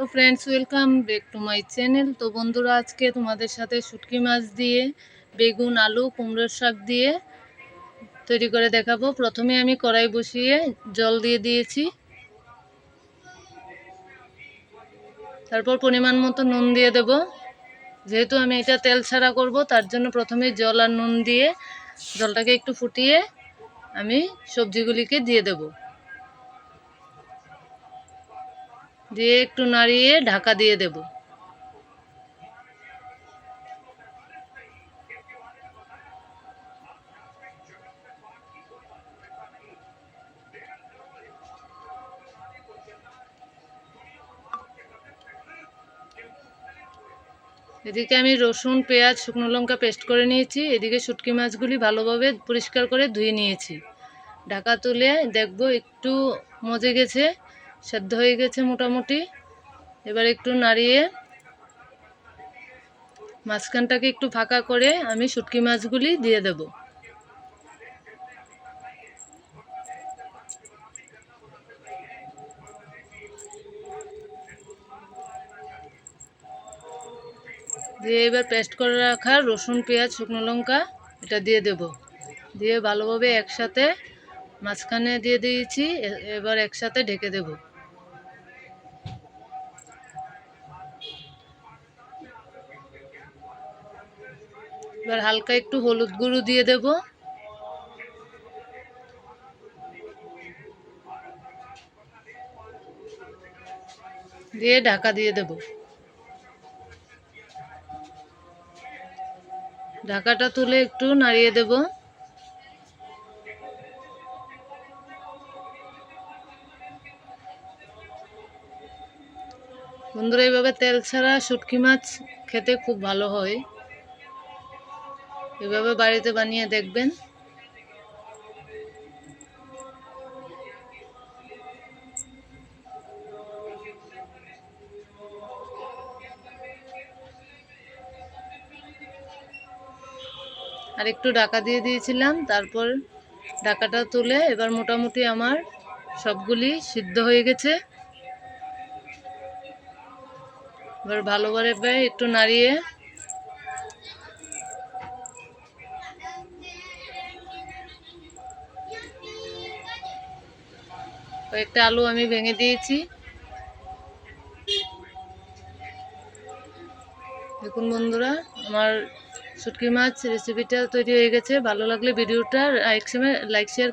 Hello friends welcome back to my channel তো বন্ধুরা, আজকে তোমাদের সাথে শুটকি মাছ দিয়ে, বেগুন, আলু, কুমড়োর শাক দিয়ে তৈরি করে দেখাবো। প্রথমে আমি কড়াই বসিয়ে জল দিয়ে দিয়েছি। তারপর পরিমাণ মতো নুন দিয়ে দেব। যেহেতু আমি এটা তেল ছাড়া করব, তার জন্য প্রথমে জল আর নুন দিয়ে জলটাকে একটু ফুটিয়ে আমি সবজিগুলিকে দিয়ে দেবো। দিয়ে একটু নাড়িয়ে ঢাকা দিয়ে দেব। এদিকে আমি রসুন, পেঁয়াজ, শুকনো লঙ্কা পেস্ট করে নিয়েছি। এদিকে শুটকি মাছগুলি ভালোভাবে পরিষ্কার করে ধুয়ে নিয়েছি। ঢাকা তুলে দেখব একটু মজে গেছে। সেদ্ধ হয়ে গেছে মোটামুটি। এবার একটু নাড়িয়ে মাঝখানটাকে একটু ফাঁকা করে আমি শুটকি মাছগুলি দিয়ে দেব। দিয়ে এবার পেস্ট করে রাখা রসুন, পেঁয়াজ, শুকনো লঙ্কা, এটা দিয়ে দেব। দিয়ে ভালোভাবে একসাথে মাঝখানে দিয়ে দিয়েছি এবার একসাথে ঢেকে দেব। এবার হালকা একটু হলুদ গুঁড়ো দিয়ে দেব। দিয়ে ঢাকা দিয়ে দেব। ঢাকাটা তুলে একটু নাড়িয়ে দেবো। বন্ধুরা, এইভাবে তেল ছাড়া শুটকি মাছ খেতে খুব ভালো হয়। এভাবে বাড়িতে বানিয়ে দেখবেন। আর একটু ডাকা দিয়ে দিয়েছিলাম, তারপর ডাকাটা তুলে এবার মোটামুটি আমার সবগুলি সিদ্ধ হয়ে গেছে। এবার ভালোভাবে একটু নাড়িয়ে কয়েকটা আলু আমি ভেঙে দিয়েছি। দেখুন বন্ধুরা, আমার শুটকি মাছ রেসিপিটা তৈরি হয়ে গেছে। ভালো লাগলে ভিডিওটা লাইক লাইক শেয়ার